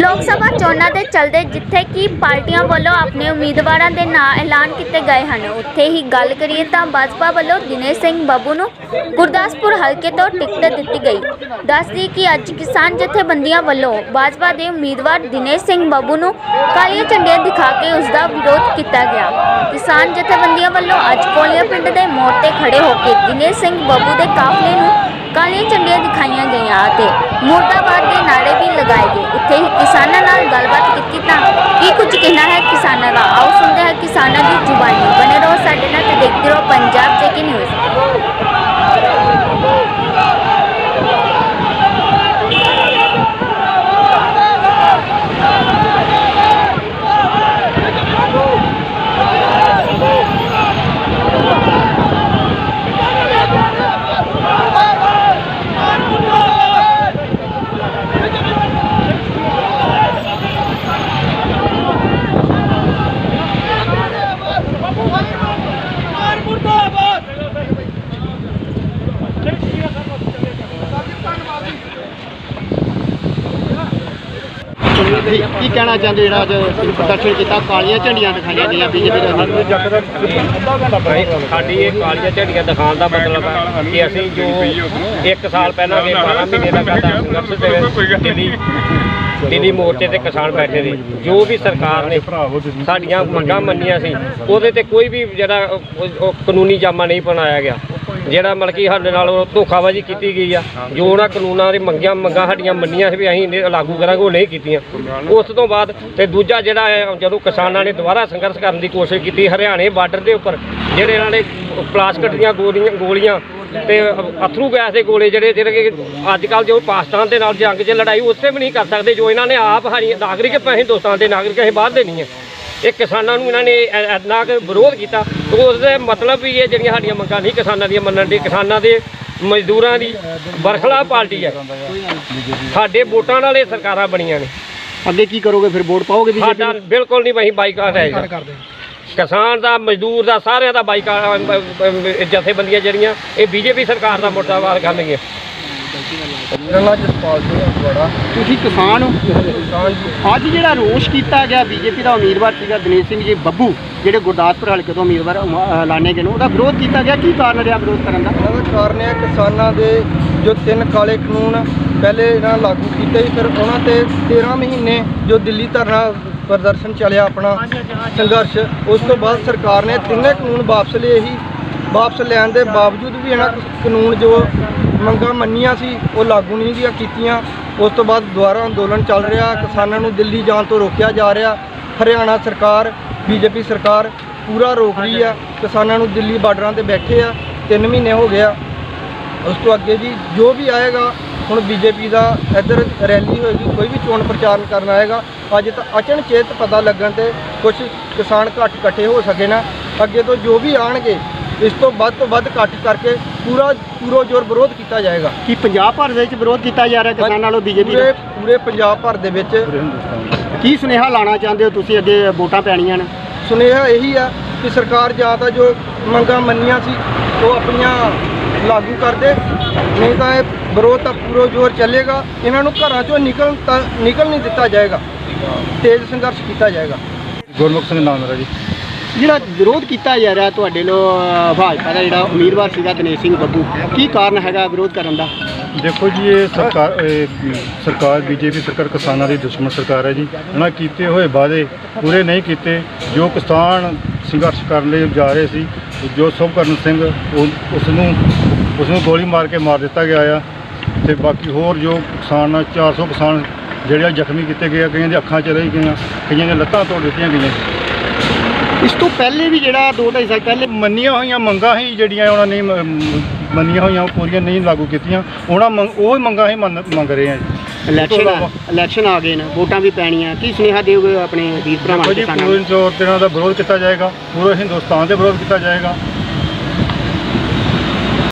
ਲੋਕ ਸਭਾ ਚੋਣਾਂ ਦੇ ਚਲਦੇ ਜਿੱਥੇ ਕਿ ਪਾਰਟੀਆਂ ਵੱਲੋਂ ਆਪਣੇ ਉਮੀਦਵਾਰਾਂ ਦੇ ਨਾਂ ਐਲਾਨ ਕੀਤੇ ਗਏ ਹਨ। ਉੱਥੇ ਹੀ ਗੱਲ ਕਰੀਏ ਤਾਂ ਭਾਜਪਾ ਵੱਲੋਂ ਦਿਨੇਸ਼ ਸਿੰਘ ਬੱਬੂ ਨੂੰ ਗੁਰਦਾਸਪੁਰ ਹਲਕੇ ਤੋਂ ਟਿਕਟ ਦਿੱਤੀ ਗਈ। ਦੱਸਦੀ ਕਿ ਅੱਜ ਕਿਸਾਨ ਜਥੇਬੰਦੀਆਂ ਵੱਲੋਂ ਭਾਜਪਾ ਦੇ ਉਮੀਦਵਾਰ ਦਿਨੇਸ਼ ਸਿੰਘ ਬੱਬੂ ਨੂੰ ਕਾਲੀਆਂ ਝੰਡੀਆਂ ਦਿਖਾ ਕੇ ਉਸ ਦਾ ਵਿਰੋਧ ਕੀਤਾ ਗਿਆ। ਕਿਸਾਨ ਜਥੇਬੰਦੀਆਂ ਵੱਲੋਂ ਅੱਜ ਕੋਲੀਆ ਪਿੰਡ ਦੇ ਮੋੜ ਤੇ ਖੜੇ ਹੋ ਕੇ ਦਿਨੇਸ਼ ਸਿੰਘ ਬੱਬੂ ਦੇ ਕਾਫਲੇ ਨੂੰ ਕਾਲੀਆਂ ਝੰਡੀਆਂ ਦਿਖਾਈਆਂ ਗਈਆਂ ਅਤੇ ਮੁਰਦਾਬਾਦ ਦੇ ਨਾਅਰੇ ਵੀ ਲਗਾਏ ਗਏ ਉੱਥੇ ਹੀ ਕਿਸਾਨਾਂ ਨਾਲ ਗੱਲਬਾਤ ਕੀਤੀ ਤਾਂ ਕੀ ਕੁਝ ਕਹਿਣਾ ਹੈ ਕਿਸਾਨਾਂ ਦਾ ਆਓ ਸੁਣਦੇ ਹਾਂ ਕਿਸਾਨਾਂ ਦੀ ਜ਼ੁਬਾਨੀ ਬਨੇ ਰਹੋ ਸਾਡੇ ਨਾਲ ਤੇ ਦੇਖਦੇ ਰਹੋ ਪੰਜਾਬ ਜੇਕੇ ਨਿਊਜ਼ ਜੀ, ਕੀ ਕਹਿਣਾ ਚਾਹੁੰਦੇ ਜਿਹੜਾ ਅੱਜ ਪ੍ਰਦਰਸ਼ਨ ਕੀਤਾ? ਕਾਲੀਆਂ ਝੰਡੀਆਂ ਦਿਖਾਈਆਂ ਗਈਆਂ ਬੀਜੇਪੀ ਦੇ ਸਾਡੀ ਇਹ ਕਾਲੀਆਂ ਝੰਡੀਆਂ ਦਿਖਾਉਣ ਦਾ ਮਤਲਬ ਹੈ ਕਿ ਅਸੀਂ ਜੋ ਇੱਕ ਸਾਲ ਪਹਿਲਾਂ ਦੇ 12 ਮਹੀਨੇ ਦਾ ਸਾਡਾ ਸੰਘਰਸ਼ ਦੇ ਵਿੱਚ ਦਿੱਲੀ ਦਿੱਲੀ ਮੋਰਚੇ ਤੇ ਕਿਸਾਨ ਬੈਠੇ ਸੀ ਜੋ ਵੀ ਸਰਕਾਰ ਨੇ ਸਾਡੀਆਂ ਮੰਗਾਂ ਮੰਨੀਆਂ ਸੀ ਉਹਦੇ ਤੇ ਕੋਈ ਵੀ ਜਿਹੜਾ ਕਾਨੂੰਨੀ ਜਾਮਾ ਨਹੀਂ ਬਣਾਇਆ ਗਿਆ। ਜਿਹੜਾ ਮਤਲਬ ਕਿ ਸਾਡੇ ਨਾਲ ਉਹ ਧੋਖਾਬਾਜ਼ੀ ਕੀਤੀ ਗਈ ਆ। ਜੋ ਉਹਨਾਂ ਕਾਨੂੰਨਾਂ ਦੀ ਮੰਗੀਆਂ ਮੰਗਾਂ ਸਾਡੀਆਂ ਮੰਨੀਆਂ ਸੀ ਵੀ ਅਸੀਂ ਇਹਨੇ ਲਾਗੂ ਕਰਾਂਗੇ ਉਹ ਨਹੀਂ ਕੀਤੀਆਂ। ਉਸ ਤੋਂ ਬਾਅਦ ਤੇ ਦੂਜਾ ਜਿਹੜਾ ਹੈ ਜਦੋਂ ਕਿਸਾਨਾਂ ਨੇ ਦੁਬਾਰਾ ਸੰਘਰਸ਼ ਕਰਨ ਦੀ ਕੋਸ਼ਿਸ਼ ਕੀਤੀ ਹਰਿਆਣੇ ਬਾਰਡਰ ਦੇ ਉੱਪਰ ਜਿਹੜੇ ਇਹਨਾਂ ਨੇ ਪਲਾਸਟਿਕ ਦੀਆਂ ਗੋਲੀਆਂ ਗੋਲੀਆਂ ਤੇ ਅਥਰੂ ਗੈਸ ਦੇ ਗੋਲੇ ਜਿਹੜੇ ਜਿਹੜੇ ਕਿ ਅੱਜ ਕੱਲ ਜੋ ਪਾਕਿਸਤਾਨ ਦੇ ਨਾਲ ਜੰਗ 'ਚ ਲੜਾਈ ਉੱਥੇ ਵੀ ਨਹੀਂ ਕਰ ਸਕਦੇ ਜੋ ਇਹਨਾਂ ਨੇ ਆਪ ਹਰੀ ਨਾਗਰਿਕ ਪਏ ਹਿੰਦੁਸਤਾਨ ਦੇ ਨਾਗਰਿਕ ਅਸੀਂ ਬਾਹਰ ਦੇ ਨਹੀਂ ਹੈ। ਇਹ ਕਿਸਾਨਾਂ ਨੂੰ ਇਹਨਾਂ ਨੇ ਇੰਨਾ ਕੁ ਵਿਰੋਧ ਕੀਤਾ ਤੇ ਉਸ ਦੇ ਮਤਲਬ ਵੀ ਇਹ ਜਿਹੜੀਆਂ ਸਾਡੀਆਂ ਮੰਗਾਂ ਨਹੀਂ ਕਿਸਾਨਾਂ ਦੀਆਂ ਮੰਨਣ ਦੀ ਕਿਸਾਨਾਂ ਦੇ ਮਜ਼ਦੂਰਾਂ ਦੀ ਬਰਖਲਾਫ ਪਾਰਟੀ ਹੈ। ਸਾਡੇ ਵੋਟਾਂ ਨਾਲ ਇਹ ਸਰਕਾਰਾਂ ਬਣੀਆਂ ਨੇ। ਅੱਗੇ ਕੀ ਕਰੋਗੇ? ਫਿਰ ਵੋਟ ਪਾਓਗੇ ਬੀਜੇਪੀ ਸਾਡਾ ਬਿਲਕੁਲ ਨਹੀਂ ਅਸੀਂ ਬਾਈਕਾਟ ਹੈ ਜੀ। ਕਿਸਾਨ ਦਾ ਮਜ਼ਦੂਰ ਦਾ ਸਾਰਿਆਂ ਦਾ ਬਾਈਕਾਟ ਜਥੇਬੰਦੀਆਂ ਜਿਹੜੀਆਂ ਇਹ ਬੀਜੇਪੀ ਸਰਕਾਰ ਦਾ ਮੁਰਦਾਬਾਦ ਕਰਨਗੀਆਂ। ਮੇਰਾ ਨਾਮ ਜਸਪਾਲ ਸਿੰਘ ਅਗਵਾੜਾ ਤੁਸੀਂ ਕਿਸਾਨ ਹੋ? ਕਿਸਾਨ ਜੀ। ਅੱਜ ਜਿਹੜਾ ਰੋਸ਼ ਕੀਤਾ ਗਿਆ ਬੀਜੇਪੀ ਦਾ ਉਮੀਦਵਾਰ ਸੀਗਾ ਦਿਨੇਸ਼ ਸਿੰਘ ਜੀ ਬੱਬੂ ਜਿਹੜੇ ਗੁਰਦਾਸਪੁਰ ਹਲਕੇ ਤੋਂ ਉਮੀਦਵਾਰ ਉਮ- ਐਲਾਨੇ ਗਏ ਨੇ ਉਹਦਾ ਵਿਰੋਧ ਕੀਤਾ ਗਿਆ ਕੀ ਕਾਰਨ ਰਿਹਾ ਵਿਰੋਧ ਕਰਨ ਦਾ? ਇਹਨਾਂ ਦਾ ਕਾਰਨ ਹੈ ਕਿਸਾਨਾਂ ਦੇ ਜੋ ਤਿੰਨ ਕਾਲੇ ਕਾਨੂੰਨ ਪਹਿਲੇ ਇਹਨਾਂ ਲਾਗੂ ਕੀਤੇ ਸੀ ਫਿਰ ਉਹਨਾਂ ਤੇ 13 ਮਹੀਨੇ ਜੋ ਦਿੱਲੀ ਧਰਨਾ ਪ੍ਰਦਰਸ਼ਨ ਚੱਲਿਆ ਆਪਣਾ ਸੰਘਰਸ਼ ਉਸ ਤੋਂ ਬਾਅਦ ਸਰਕਾਰ ਨੇ ਤਿੰਨੇ ਕਾਨੂੰਨ ਵਾਪਸ ਲਏ ਹੀ ਵਾਪਸ ਲੈਣ ਦੇ ਬਾਵਜੂਦ ਵੀ ਇਹਨਾਂ ਕਾਨੂੰਨ ਜੋ ਮੰਗਾਂ ਮੰਨੀਆਂ ਸੀ ਉਹ ਲਾਗੂ ਨਹੀਂ ਗਿਆ ਕੀਤੀਆਂ। ਉਸ ਤੋਂ ਬਾਅਦ ਦੁਬਾਰਾ ਅੰਦੋਲਨ ਚੱਲ ਰਿਹਾ ਕਿਸਾਨਾਂ ਨੂੰ ਦਿੱਲੀ ਜਾਣ ਤੋਂ ਰੋਕਿਆ ਜਾ ਰਿਹਾ। ਹਰਿਆਣਾ ਸਰਕਾਰ ਬੀਜੇਪੀ ਸਰਕਾਰ ਪੂਰਾ ਰੋਕ ਰਹੀ ਆ। ਕਿਸਾਨਾਂ ਨੂੰ ਦਿੱਲੀ ਬਾਰਡਰਾਂ ਤੇ ਬੈਠੇ ਆ 3 ਮਹੀਨੇ ਹੋ ਗਏ ਆ। ਉਸ ਤੋਂ ਅੱਗੇ ਜੀ ਜੋ ਵੀ ਆਏਗਾ ਹੁਣ ਬੀਜੇਪੀ ਦਾ ਇੱਧਰ ਰੈਲੀ ਹੋਏਗੀ ਕੋਈ ਵੀ ਚੋਣ ਪ੍ਰਚਾਰ ਕਰਨ ਆਏਗਾ ਅੱਜ ਤਾਂ ਅਚਨਚੇਤ ਪਤਾ ਲੱਗਣ ਤੇ ਕੁਝ ਕਿਸਾਨ ਘੱਟ ਇਕੱਠੇ ਹੋ ਸਕੇ ਨਾ। ਅੱਗੇ ਤੋਂ ਜੋ ਵੀ ਆਣਗੇ ਇਸ ਤੋਂ ਵੱਧ ਤੋਂ ਵੱਧ ਇਕੱਠ ਕਰਕੇ ਪੂਰਾ ਪੂਰਾ ਜ਼ੋਰ ਵਿਰੋਧ ਕੀਤਾ ਜਾਏਗਾ। ਕੀ ਪੰਜਾਬ ਭਰ ਦੇ ਵਿੱਚ ਵਿਰੋਧ ਕੀਤਾ ਜਾ ਰਿਹਾ ਕਿਸਾਨਾਂ ਵੱਲੋਂ ਬੀਜੇਪੀ ਪੂਰੇ ਦਾ? ਪੂਰੇ ਪੰਜਾਬ ਭਰ ਦੇ ਵਿੱਚ ਕੀ ਸੁਨੇਹਾ ਲਾਣਾ ਚਾਹੁੰਦੇ ਹੋ ਤੁਸੀਂ ਅੱਗੇ ਵੋਟਾਂ ਪੈਣੀਆਂ ਨੇ? ਸੁਨੇਹਾ ਇਹੀ ਆ ਕਿ ਸਰਕਾਰ ਜਾਂ ਤਾਂ ਜੋ ਮੰਗਾਂ ਮੰਨੀਆਂ ਸੀ ਉਹ ਆਪਣੀਆਂ ਲਾਗੂ ਕਰ ਦੇ। ਨਹੀਂ ਤਾਂ ਇਹ ਵਿਰੋਧ ਤਾਂ ਪੂਰਾ ਜ਼ੋਰ ਚੱਲੇਗਾ। ਇਹਨਾਂ ਨੂੰ ਘਰਾਂ ਚੋਂ ਨਿਕਲ ਤਾਂ ਨਿਕਲ ਨਹੀਂ ਦਿੱਤਾ ਜਾਏਗਾ। ਤੇਜ਼ ਸੰਘਰਸ਼ ਕੀਤਾ ਜਾਏਗਾ। ਗੁਰਮੁਖ ਸਿੰਘ ਨਾਮ ਮੇਰਾ ਜੀ। ਜਿਹੜਾ ਵਿਰੋਧ ਕੀਤਾ ਜਾ ਰਿਹਾ ਤੁਹਾਡੇ ਲੋ ਭਾਜਪਾ ਦਾ ਜਿਹੜਾ ਉਮੀਦਵਾਰ ਸੀਗਾ ਦਿਨੇਸ਼ ਸਿੰਘ ਬੱਬੂ, ਕੀ ਕਾਰਨ ਹੈਗਾ ਵਿਰੋਧ ਕਰਨ ਦਾ? ਦੇਖੋ ਜੀ, ਇਹ ਸਰਕਾਰ ਇਹ ਸਰਕਾਰ, ਬੀਜੇਪੀ ਸਰਕਾਰ ਕਿਸਾਨਾਂ ਦੀ ਦੁਸ਼ਮਣ ਸਰਕਾਰ ਹੈ ਜੀ। ਉਹਨਾਂ ਕੀਤੇ ਹੋਏ ਵਾਅਦੇ ਪੂਰੇ ਨਹੀਂ ਕੀਤੇ। ਜੋ ਕਿਸਾਨ ਸੰਘਰਸ਼ ਕਰਨ ਲਈ ਜਾ ਰਹੇ ਸੀ, ਜੋ ਸੁਭਕਰਨ ਸਿੰਘ, ਉਹ- ਉਸ ਨੂੰ ਉਸ ਨੂੰ ਗੋਲੀ ਮਾਰ ਕੇ ਮਾਰ ਦਿੱਤਾ ਗਿਆ ਆ। ਤੇ ਬਾਕੀ ਹੋਰ ਜੋ ਕਿਸਾਨ 400 ਕਿਸਾਨ ਜਿਹੜੇ ਆ ਜ਼ਖਮੀ ਕੀਤੇ ਗਏ ਆ, ਕਈਆਂ ਦੀਆਂ ਅੱਖਾਂ ਚਲੇ ਗਈਆਂ, ਕਈਆਂ ਦੀਆਂ ਲੱਤਾਂ ਤੋੜ ਦਿੱਤੀਆਂ ਗਈਆਂ। ਇਸ ਤੋਂ ਪਹਿਲੇ ਵੀ ਜਿਹੜਾ ਦੋ ਢਾਈ ਸਾਲ ਪਹਿਲੇ ਮੰਨੀਆਂ ਹੋਈਆਂ ਮੰਗਾਂ ਹੀ ਜਿਹੜੀਆਂ ਉਹਨਾਂ ਨੇ ਮ- ਮੰਨੀਆਂ ਹੋਈਆਂ ਉਹ ਪੂਰੀਆਂ ਨਹੀਂ ਲਾਗੂ ਕੀਤੀਆਂ। ਉਹਨਾਂ ਮੰਗ ਉਹ ਹੀ ਮੰਗਾਂ ਹੀ ਮੰਨ- ਮੰਗ ਰਹੇ ਆ ਜੀ। ਇਲੈਕਸ਼ਨ ਇਲਾਵਾ- ਇਲੈਕਸ਼ਨ ਆ ਗਏ ਨੇ ਵੋਟਾਂ ਵੀ ਪੈਣੀਆਂ। ਕੀ ਸੁਨੇਹਾ ਦਿਓਗੇ ਆਪਣੇ ਵੀਰ ਭਰਾਵਾਂ ਦੇਖੋ ਜੀ ਕਿਸਾਨਾਂ ਪੂਰੇ ਨੂੰ ਤੌਰ ਤੇ ਇਹਨਾਂ ਦਾ ਵਿਰੋਧ ਕੀਤਾ ਜਾਏਗਾ ਪੂਰੇ ਹਿੰਦੁਸਤਾਨ ਦੇ ਵਿਰੋਧ ਕੀਤਾ ਜਾਏਗਾ।